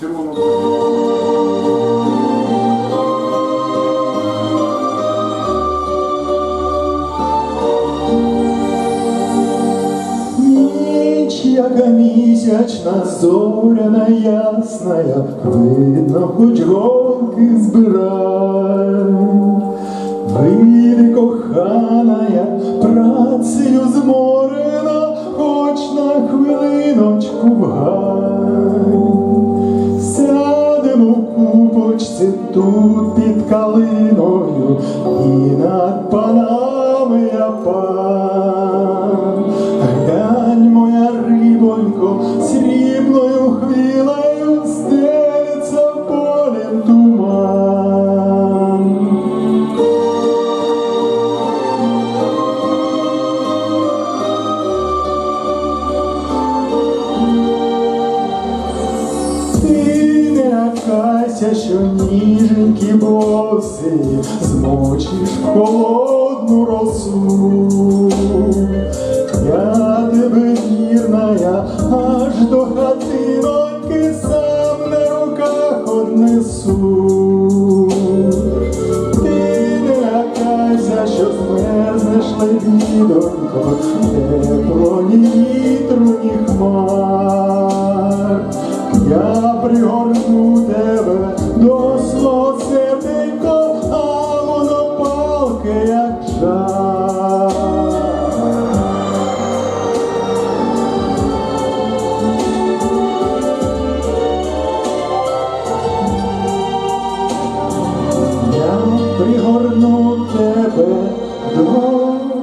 червоного. Ніч, яка місячна, зоряна ясная, видно, хоч голки збирай. Вийди, коханая, працею зморена, хоч на хвилиночку в купочці тут під калиною, і над панами я пан. Не що ніженькі боси змочиш холодну росу. Я тебе вірная, аж до хатиноньки сам на руках однесу. Ти не лякайся, що змерзнеш лебідонько, тепло ні вітру, ні хмар. Я пригорну пригорну тебе до